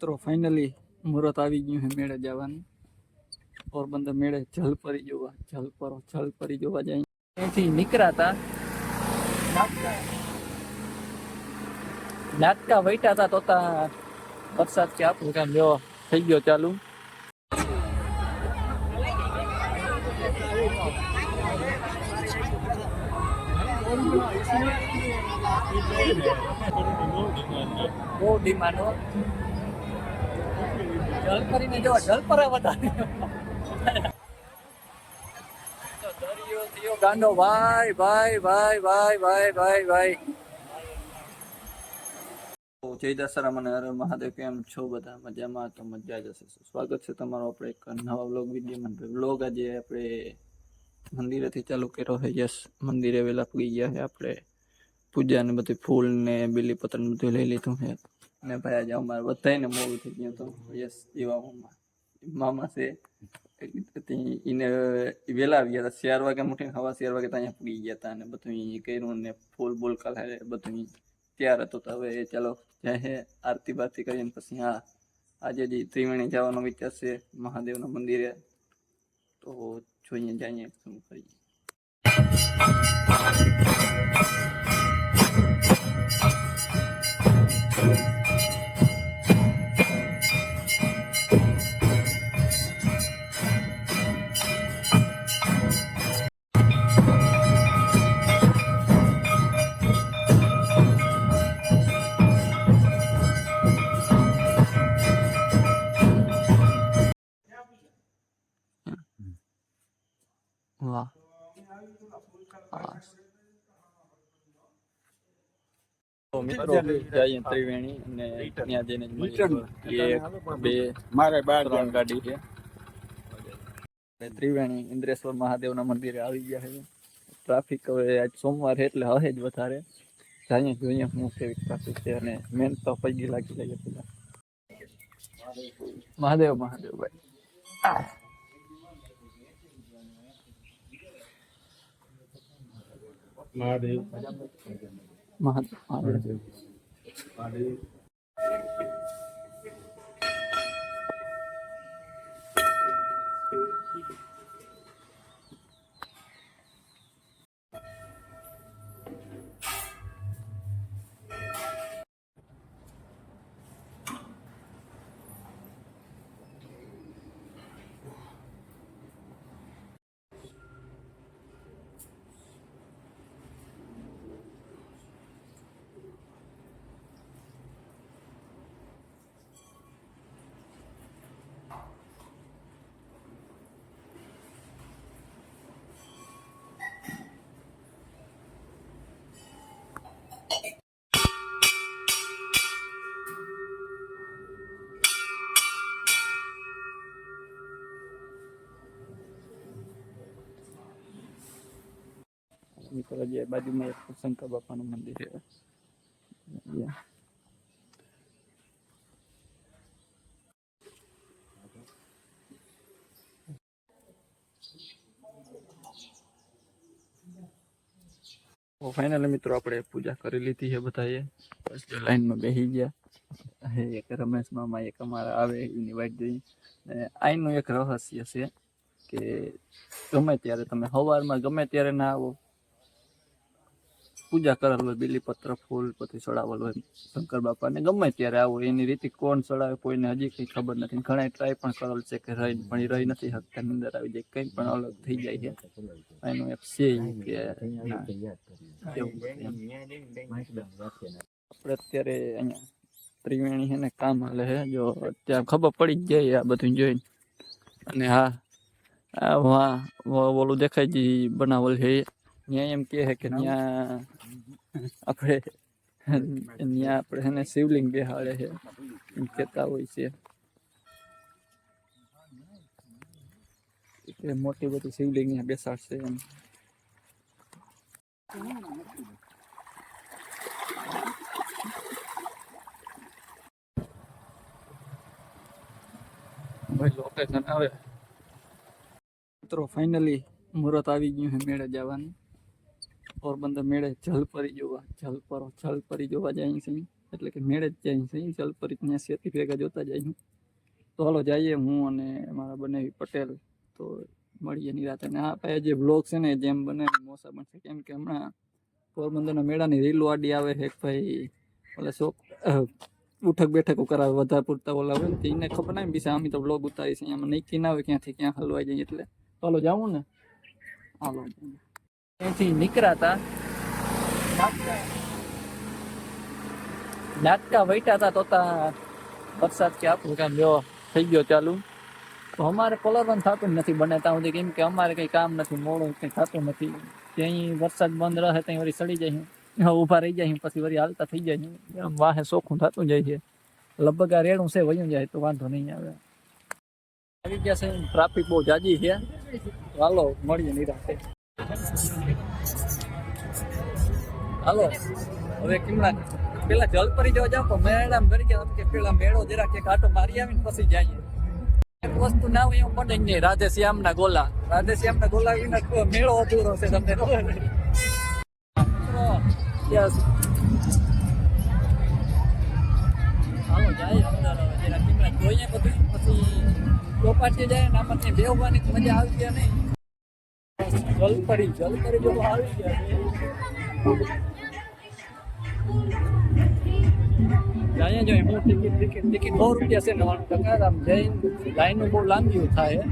तो फाइनली मुहूर्त आ गयी है मेड़ा जावानी પોરબંદર મેળે જલપરી જોવા જલપરો જલપરી જોવા જાય ત્યાંથી નીકળાતા નાટકા વૈટા હતા તો વરસાદ કે આપણું કામ લેવા થઈ ગયો ચાલુ બહુ ડિમાન્ડ જલપરીને જો જલપરા વધારે દરિયો થયો ગાંડો ભાઈ ભાઈ ભાઈ ભાઈ ભાઈ ભાઈ ભાઈ જય દશરામ અને હરે મહાદેવ કેમ છો બધા મજામાં તો મજા જ હશે સ્વાગત છે તમારો આપણે એક નવા વ્લોગ વિડીયોમાં વ્લોગ આજે આપણે મંદિરેથી ચાલુ કર્યો છે યસ મંદિરે વહેલા પૂગી ગયા છે આપણે પૂજા ને બધી ફૂલ ને બિલીપત્ર ને બધું લઈ લીધું છે ને ભાઈ આજે અમારે બધાને મોડું થઈ ગયું હતું યસ જીવામાં મામા છે એને વહેલા આવી ગયા હતા ચાર વાગે મોટી હવા ચાર વાગે ત્યાં પૂગી ગયા હતા અને બધું કર્યું ને ફૂલ બોલ કાલે બધું તૈયાર હતો તો હવે ચાલો જ્યાં હે આરતી બારતી કરીને પછી હા આજે જે ત્રિવેણી જવાનો વિચાર છે મહાદેવના મંદિરે તો જોઈએ જઈએ શું કરીએ તો મિત્રો જયંત ત્રિવેણી અને ત્યાં જઈને એક બે મારે બાર ત્રણ ગાડી છે ત્રિવેણી ઇન્દ્રેશ્વર મહાદેવના મંદિરે આવી ગયા છે ટ્રાફિક હવે આજ સોમવાર છે એટલે હવે જ વધારે જાણીએ જોઈએ હું કેવી ટ્રાફિક છે અને મેન તો પૈકી લાગી જાય પેલા મહાદેવ મહાદેવ ભાઈ Mahadev Mahadev Mahadev Ni kalau dia baju mai pasang kat bapa nama dia. Ya. Yeah. તો ફાઇનલ મિત્રો આપણે પૂજા કરી લીધી છે બધાએ બસ જો લાઈનમાં બેસી ગયા હે એક રમેશ મામા એક અમારા આવે એની વાટ જોઈ આઈનું એક રહસ્ય છે કે ગમે ત્યારે તમે સવારમાં ગમે ત્યારે ના આવો પૂજા કરેલ હોય બિલીપત્ર ફૂલ પછી ચડાવેલ હોય શંકર બાપાને ગમે ત્યારે આવો એની રીતે કોણ ચડાવે કોઈને હજી કંઈ ખબર નથી ઘણા ટ્રાય પણ કરેલ છે કે રહી પણ એ રહી નથી શકતા અંદર આવી જાય કંઈ પણ અલગ થઈ જાય છે એનું એપ છે કે આપણે અત્યારે અહીંયા ત્રિવેણી છે ને કામ હાલે છે જો ત્યાં ખબર પડી જ જાય આ બધું જોઈને અને હા આ ઓલું દેખાય જે બનાવેલ છે ત્યાં એમ કે છે કે ત્યાં આપણે ત્યાં આપણે એને શિવલિંગ બેહાડે છે એમ કહેતા હોય છે એટલે મોટી બધી શિવલિંગ અહીંયા બેસાડશે એમ ભાઈ લોકેશન આવે મિત્રો ફાઇનલી મુહૂર્ત આવી ગયું છે મેળે જવાનું પોરબંદર મેળે જલપરી જોવા જલપરો જલપરી જોવા જાય છે એટલે કે મેળે જ જાય છે જલપરી ત્યાં સેતી ભેગા જોતા જાય છું તો હાલો જઈએ હું અને મારા બનેવી પટેલ તો મળીએ નિરાતે અને આ પાસે જે બ્લોગ છે ને જેમ બને મોસા બનશે કેમ કે હમણાં પોરબંદરના મેળાની રીલ વાડી આવે છે ભાઈ ઓલા શોખ ઉઠક બેઠકો કરાવે વધારે પૂરતા ઓલા હોય ને એને ખબર ના પીછા અમે તો બ્લોગ ઉતારીશું અહીંયા નક્કી ના હોય ક્યાંથી ક્યાં હલવાઈ જાય એટલે ચાલો જાઉં ને હાલો निकरा था नाटका बैठा था तो बरसात के आप काम जो थी गो चालू तो अमार कलर बंद थत नहीं बनाता हूँ कम के अमार कहीं काम नहीं मोड़ कहीं थत नहीं कहीं वरसाद बंद रहे तीन वरी सड़ी जाए ऊभा रही जाए पी वरी हालता थी जाए वाह सोखू थत जाए लगभग आ रेड़ू से वही जाए तो वो नहीं आए आ गया ट्राफिक बहुत जाजी है चलो मड़िए नहीं रहते હાલો હવે કિમડા પેલા જલપરી જવા જાવ પણ મેળા ભરી ગયા કે પેલા મેળો જરા કે કાંટો મારી આવીને પછી જઈએ એક વસ્તુ ના હોય એવું બને નહીં રાધે શ્યામના ગોલા રાધે શ્યામના ગોલા વિના મેળો અધૂરો છે તમને યસ જાય અંદર જોઈએ બધું પછી ચોપાટી જાય ને આપણને બેવવાની મજા આવતી નહીં જલ પડી જલ પડી જો આવી ગયા અહીંયા જો એમાં ટિકિટ ટિકિટ ટિકિટ સો રૂપિયા છે નવાણું ટકા આમ જઈને લાઈનનું બહુ લાંબી થાય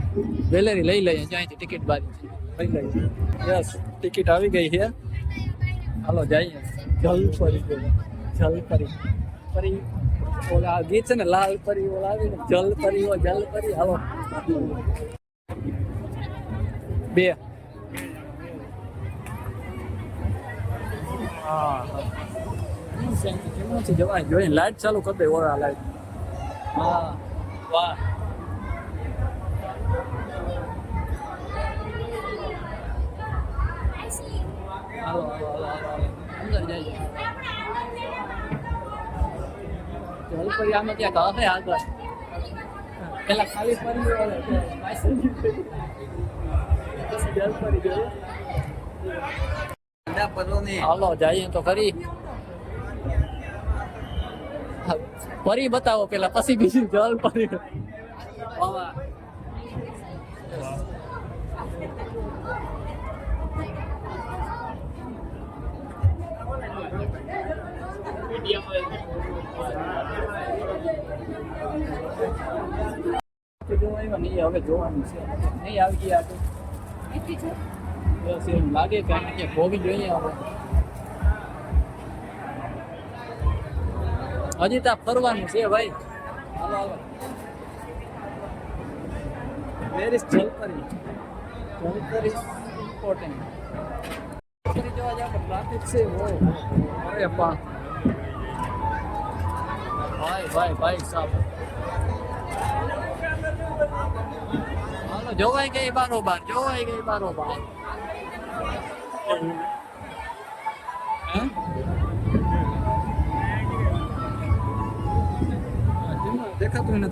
વેલેરી લઈ લઈએ જો અહીંથી ટિકિટ બારી લઈ લઈએ યસ ટિકિટ આવી ગઈ છે હાલો જઈએ જલ પરી જલ પરી પરી ઓલા ગીત છે ને લાલ પરી ઓલા આવી જલ પરી જલ પરી હાલો બે હા કેવું છે જવાય જોઈ લાઈટ ચાલુ કરી દે લાઈટ હા વાહ હાલો હાલો હાલો આમાં ત્યાં કહે આગળ પેલા ખાલી પરી જલપરી જોયું હાલો જઈએ તો ખરી પરી બતાવો પેલા પછી બીજું જલ પરી હવે જોવાનું છે નહીં આવી ગયા છે એમ લાગે કે અહીંયા ક્યાંક હોવી જોઈએ આપણે હજી ત્યાં ફરવાનું છે ભાઈ હાલો હાલો વેરી જલપરી જલપરી ઇમ્પોર્ટન્ટ જલપરી જવા જાય ટ્રાફિક છે ઓ અરે પા ભાઈ ભાઈ ભાઈ સાહેબ હાલો જોવાય ગઈ બારોબાર જોવાય ગઈ બારોબાર 아, 카톤이나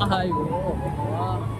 아이고 와.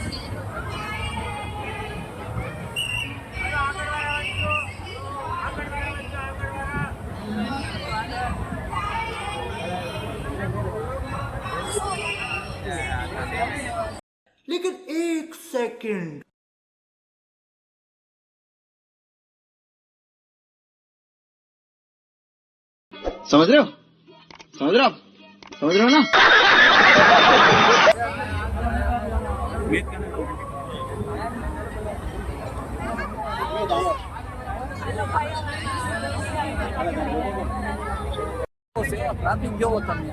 second समझ रहे हो समझ रहे हो समझ रहे हो ना अपराध योग्य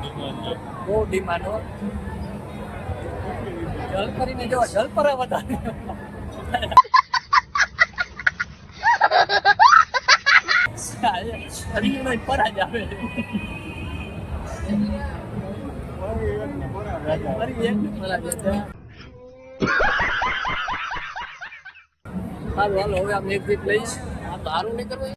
બહુ ડિમાન્ડ હો જલ કરીને જો વધારે હરિયણ આવે હાલો હાલો હવે આમ એક જીત લઈશ આ દારૂ નહીં કરવું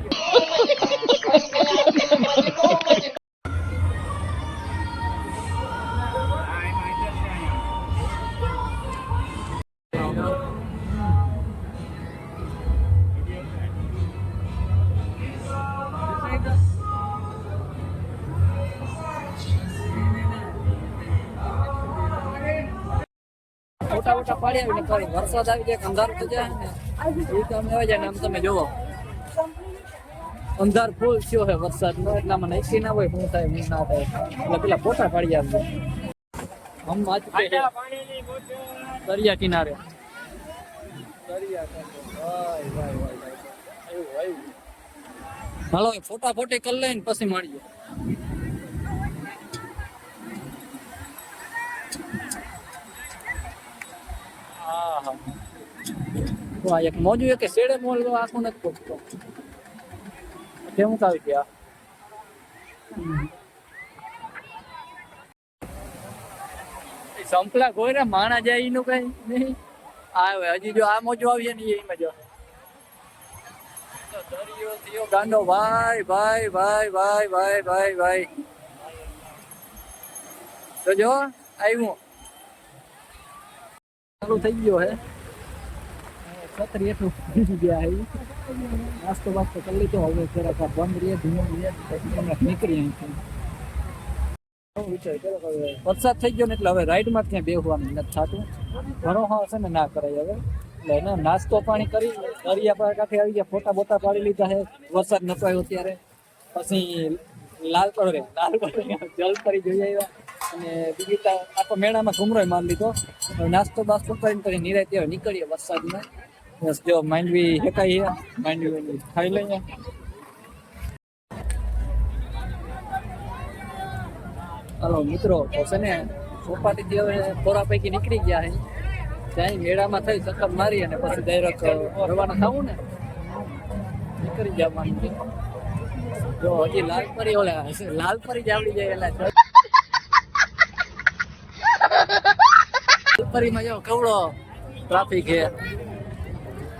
છાવટા પાડી આવે ને વરસાદ આવી જાય અંધારું થઈ જાય ને એ તો અમે જાય ને આમ તમે જોવો અંધાર ફૂલ થયો છે વરસાદનો એટલા મને એસી ના હોય હું થાય હું ના થાય એટલે પેલા ફોટા પાડી આવે હમ આજ દરિયા કિનારે હાલો ફોટા ફોટી કરી લઈને પછી મળીએ હા વાહ એક મોજું કે શેડે મોલ આખું નથી પોકતો કેમ આવી ગયા સંપલા કોઈ રે માણા જાય એનું કઈ નહીં આવે હજી જો આ મોજું આવશે ને એ મજા દરિયો થયો ગાંડો ભાઈ ભાઈ ભાઈ ભાઈ ભાઈ ભાઈ ભાઈ જોજો આવ્યું हेलो થઈ ગયો હે છત્રી એટલું દીધી ગયા હે આસ્તો વાત તો કર લે કે ઓલવેઝ રાખા બોન્ડરીએ ધૂમરીએ પછી રાખે કે અહીં તો ઓ બી ચાઈકલોન કનસટ થઈ ગયો ને એટલે હવે રાઈટમાં ત્યાં બેહવાનું મત સાચું ભરો હોસે ને ના કરાય હવે એટલે ના નાસ્તો પાણી કરી દરિયા પર કાથી આવી જાય ફોટા બોતા પાડી લીધા છે વરસાદ ન પાયો અત્યારે પછી લાલ પડરે લાલ પડરે જલ પડી જોઈ આવ્યો અને બીજી આખો મેળામાં ઘુમરોય માર લીધો નાસ્તો બાસ્તો કરીને પછી નિરાતે નીકળીએ વરસાદમાં બસ જો માંડવી હેકાઈએ માંડવી ખાઈ લઈએ હલો મિત્રો તો છે ને ચોપાટીથી હવે થોડા પૈકી નીકળી ગયા અહીં ત્યાં મેળામાં થઈ ચક્કર મારી અને પછી ડાયરેક્ટ રવાના થવું ને નીકળી માંડવી જો હજી લાલપરી ઓલા લાલપરી આવડી જાય એટલે ફરીમાં જો કવડો ટ્રાફિક હે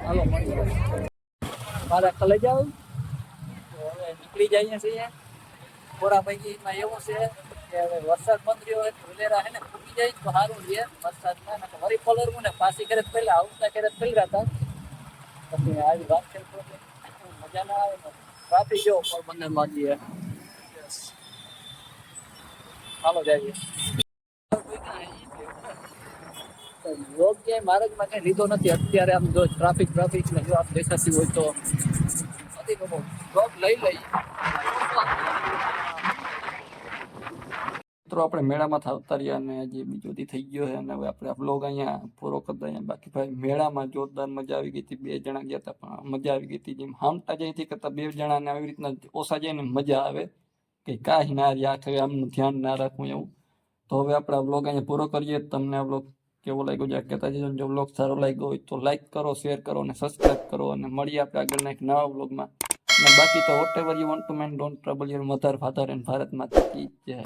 હાલો મારા કલે જાવ હવે નીકળી અહીંયા છીએ થોડા પૈકીમાં એવું છે કે હવે વરસાદ બંધ રહ્યો હોય ફુલેરા હે ને ફૂટી જાય તો સારું રહે વરસાદમાં વરી પલરવું ને પાછી કરે પહેલાં આવતા કરે પહેલાં હતા પછી આવી વાત છે મજા ના આવે ટ્રાફિક જો પોરબંદરમાં જઈએ હાલો જઈએ તો જો ગયા માર્ગમાં કે લીધો નથી અત્યારે આમ જો ટ્રાફિક ટ્રાફિક મે જો આપ જેસા સી હોય તો અત્યંત બવક ગબ લઈ લઈ મિત્રો આપણે મેળામાં થા અતારિયા ને અજી બીજો દી થઈ ગયો છે અને હવે આપણે આપ વ્લોગ અહીંયા પૂરો કર દઈએ બાકી ભાઈ મેળામાં જોરદાર મજા આવી ગઈ થી બે જણા ગયાતા પણ મજા આવી ગઈ થી જેમ હામતા જઈ થી કે તો બે જણા ને આવી રીતના ઓસા જાય ને મજા આવે કે કાઈ ના યાદ આ છે આમ ધ્યાન ના રાખું એવું તો હવે આપણે આપ વ્લોગ અહીંયા પૂરો કરીએ તો તમને આપલોગ કેવો લાગ્યો જે કહેતા જજો જો બ્લોગ સારો લાગ્યો હોય તો લાઈક કરો શેર કરો અને સબસ્ક્રાઈબ કરો અને મળી આપણે આગળના એક નવા બ્લોગમાં અને બાકી તો whatever you want to man don't trouble your mother father and Bharat માતા જય